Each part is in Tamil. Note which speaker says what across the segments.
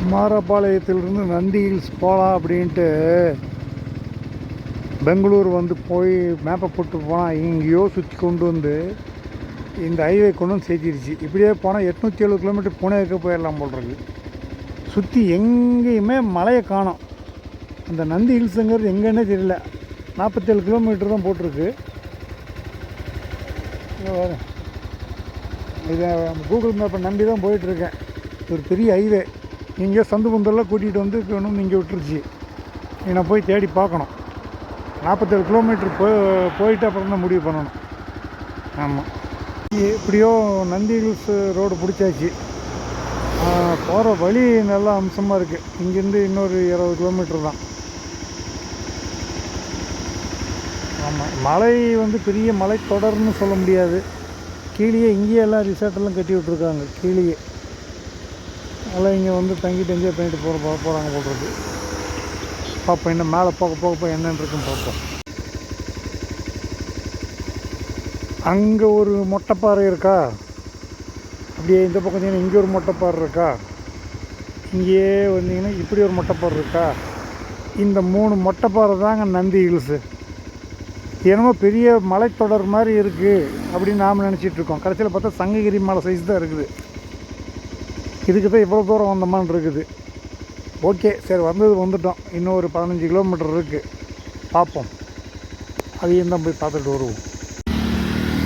Speaker 1: குமாரபாளையத்திலிருந்து நந்தி ஹில்ஸ் போகலாம் அப்படின்ட்டு பெங்களூர் வந்து போய் மேப்பை போட்டு போனால் எங்கேயோ சுற்றி கொண்டு வந்து இந்த ஹைவே கொண்டு வந்து சேர்த்திருச்சு. இப்படியே போனால் எட்நூற்றி எழுபது கிலோமீட்டர் புனேக்கு போயிடலாம் போடுறது சுற்றி எங்கேயுமே மலையை காணோம். அந்த நந்தி ஹில்ஸுங்கிறது எங்கன்னே தெரியல. நாற்பத்தேழு கிலோமீட்டர் தான் போட்டிருக்கு. இதை கூகுள் மேப்பை நம்பி தான் போயிட்டுருக்கேன். ஒரு பெரிய ஹைவே இங்கே சந்து பந்தெல்லாம் கூட்டிகிட்டு வந்து கொண்டு இங்கே விட்டுருச்சு. நான் போய் தேடி பார்க்கணும். நாற்பத்தேழு கிலோமீட்டர் போய் போயிட்டு அப்புறம் தான் முடிவு பண்ணணும். ஆமாம் எப்படியோ நந்தி ஹில்ஸ் ரோடு பிடிச்சாச்சு. போகிற வழி நல்லா அம்சமாக இருக்குது இங்கேருந்து இன்னொரு இருபது கிலோமீட்டர் தான். ஆமாம் மலை வந்து பெரிய மலை தொடர்னு சொல்ல முடியாது. கீழேயே இங்கேயே எல்லாம் ரிசார்ட்டெல்லாம் கட்டி விட்ருக்காங்க கீழேயே. அதெல்லாம் இங்கே வந்து தங்கிட்டு என்ஜாய் பண்ணிட்டு போகிற போகிறாங்க போடுறது பார்ப்போம் என்ன மேலே போக போக போக என்னென்னு இருக்குன்னு பார்ப்போம் அங்கே ஒரு மொட்டைப்பாறை இருக்கா? அப்படியே இந்த பக்கம் பார்த்தீங்கன்னா இங்கே ஒரு மொட்டைப்பாறை இருக்கா? இங்கேயே வந்தீங்கன்னா இப்படி ஒரு மொட்டைப்பாறை இருக்கா? இந்த மூணு மொட்டைப்பாறை தாங்க நந்தி ஹில்ஸு. என்னமோ பெரிய மலைத்தொடர் மாதிரி இருக்குது அப்படின்னு நாம் நினச்சிட்டு இருக்கோம். கடைசியில் பார்த்தா சங்ககிரி மலை சைஸ் தான் இருக்குது. இதுக்கு தான் இவ்வளோ தூரம் வந்தோமான் இருக்குது. ஓகே சரி வந்தது வந்துட்டோம். இன்னும் ஒரு பதினஞ்சு கிலோமீட்டர் இருக்குது பார்ப்போம். அதையும் தான் போய் பார்த்துட்டு வருவோம்.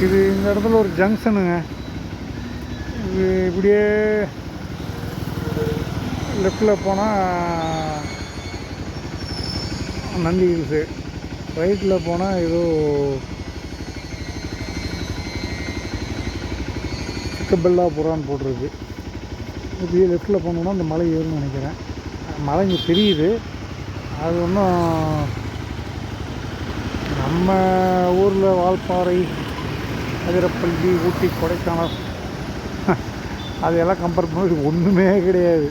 Speaker 1: இது இந்த இடத்துல ஒரு ஜங்ஷனுங்க. இது இப்படியே லெஃப்டில் போனால் நந்தி ஹில்ஸு ரைட்டில் போனால் ஏதோ சிக்கபெல்லாபுரான்னு போட்டிருக்கு. இப்படியே லெஃப்டில் போனோம்னா அந்த மலை ஏறும்னு நினைக்கிறேன். மலை இங்கே தெரியுது. அது ஒன்றும் நம்ம ஊரில் வால்பாறை அதிரப்பள்ளி ஊட்டி கொடைக்கானல் அதையெல்லாம் கம்பேர் பண்ணுறது ஒன்றுமே கிடையாது.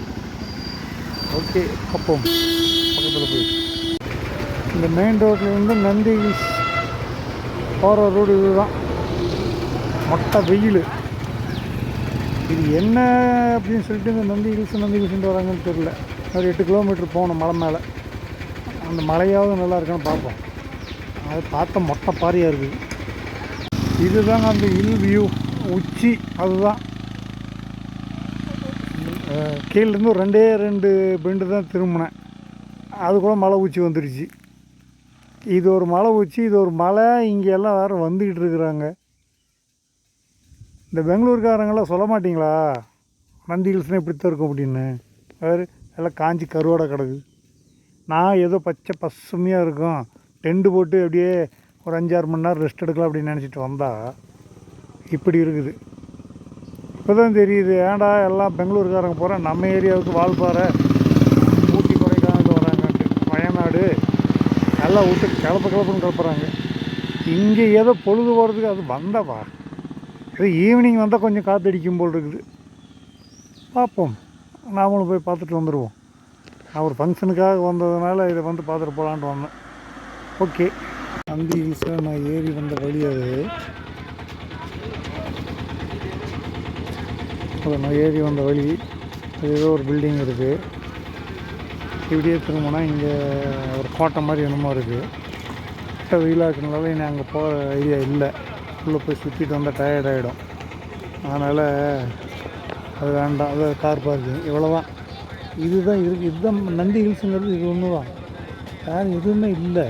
Speaker 1: ஓகே அப்போ பக்கத்தில் போய். இந்த மெயின் ரோட்லேருந்து நந்தி போகிற ரோடு இதுதான். மொட்டை வெயில். இது என்ன அப்படின்னு சொல்லிட்டு இந்த நந்தி ஹில்ஸ் நந்தி ஹில்ஸ்ன்ட்டு வராங்கன்னு தெரியல. ஒரு எட்டு கிலோமீட்டர் போகணும் மலை மேலே. அந்த மலையாவது நல்லா இருக்கான்னு பார்ப்போம். அது பார்த்த மொட்டை பாரியாக இருக்குது இதுதாங்க அந்த ஹில் வியூ உச்சி அதுதான். கீழேருந்து ரெண்டே ரெண்டு பெண்டு தான் திரும்பினேன். அது கூட மலை உச்சி வந்துடுச்சு இது ஒரு மலை உச்சி இது ஒரு மலை. இங்கே எல்லாம் வேறு வந்துக்கிட்டு இருக்கிறாங்க. இந்த பெங்களூர்காரங்களாம் சொல்ல மாட்டிங்களா? நந்தி ஹில்ஸ்னால் இப்படி தான் இருக்கும் அப்படின்னு. வேறு எல்லாம் காஞ்சி கருவாடை கிடக்கு. நான் ஏதோ பச்சை பசுமையாக இருக்கும். டெண்டு போட்டு அப்படியே ஒரு அஞ்சாறு மணி நேரம் ரெஸ்ட் எடுக்கலாம் அப்படின்னு நினச்சிட்டு வந்தால் இப்படி இருக்குது. இப்போ தான் தெரியுது ஏன்டா எல்லாம் பெங்களூர்காரங்க போகிறேன் நம்ம ஏரியாவுக்கு வால்பாறை ஊட்டி கொடைக்கானல் வராங்கன்ட்டு. வயநாடு எல்லாம் விட்டு கிளப்ப கிளப்புன்னு கிளப்புறாங்க. இங்கே ஏதோ பொழுது போகிறதுக்கு அது வந்தவா இது ஈவினிங் வந்தால் கொஞ்சம் காற்றடிக்கும் போல் இருக்குது. பார்ப்போம். நாமளும் போய் பார்த்துட்டு வந்துடுவோம் நான் ஒரு ஃபங்க்ஷனுக்காக வந்ததுனால இதை வந்து பார்த்துட்டு போகலான்ட்டு வந்தேன். ஓகே. நந்தி ஹில்ஸில் நான் ஏறி வந்த வழி அது. அது நான் ஏறி வந்த வழி. அது ஏதோ ஒரு பில்டிங் இருக்குது இப்படியே திரும்பினா இங்கே ஒரு கோட்டை மாதிரி என்னமோ இருக்குது கிட்ட வெயிலாக இருக்கிறனால இனி அங்கே போகிற ஐடியா இல்லை. உள்ளே போய் சுற்றிட்டு வந்தால் டயர்ட் ஆகிடும். அதனால் அது வேண்டாம் அது கார் பார்க்கிங் இவ்வளோதான் இதுதான் இருக்குது இதுதான் நந்தி ஹில்ஸுங்கிறது இது ஒன்று தான். வேறு எதுவுமே இல்லை.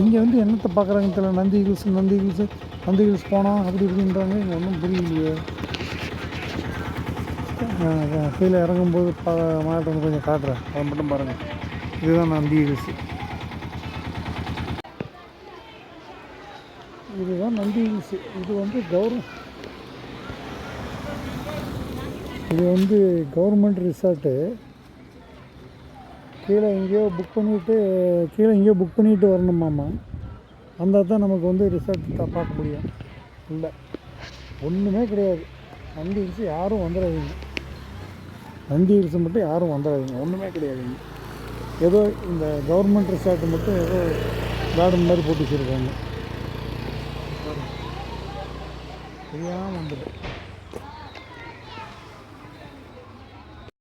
Speaker 1: இங்கே வந்து என்னத்தை பார்க்குறாங்க தெரியல Nandi hills Nandi hills Nandi hills போனோம் அப்படி இப்படின்றாங்க. இங்கே ஒன்றும் புரியலையே. கீழே இறங்கும்போது பா மாவட்டம் கொஞ்சம் காட்டுறேன். அதை மட்டும் பாருங்கள் இதுதான் நந்தி ஹில்ஸு. இதுதான் நந்தி ஹில்ஸு இது வந்து கவர்மெண்ட் இது வந்து கவர்மெண்ட் ரிசார்ட்டு. கீழே எங்கேயோ புக் பண்ணிவிட்டு கீழே எங்கேயோ புக் பண்ணிட்டு வரணுமாம்மா அந்த தான் நமக்கு வந்து ரிசார்ட் பார்க்க முடியும். இல்லை. ஒன்றுமே கிடையாது. நந்தி ஹில்ஸ் யாரும் வந்துடாதீங்க. நந்தி ஹில்ஸ் மட்டும் யாரும் வந்துடாதீங்க. ஒன்றுமே கிடையாதுங்க ஏதோ இந்த கவர்மெண்ட் ரிசார்ட் மட்டும் ஏதோ கார்டன் மாதிரி போட்டு வச்சுருக்காங்க. தெரியாமல் வந்துடும்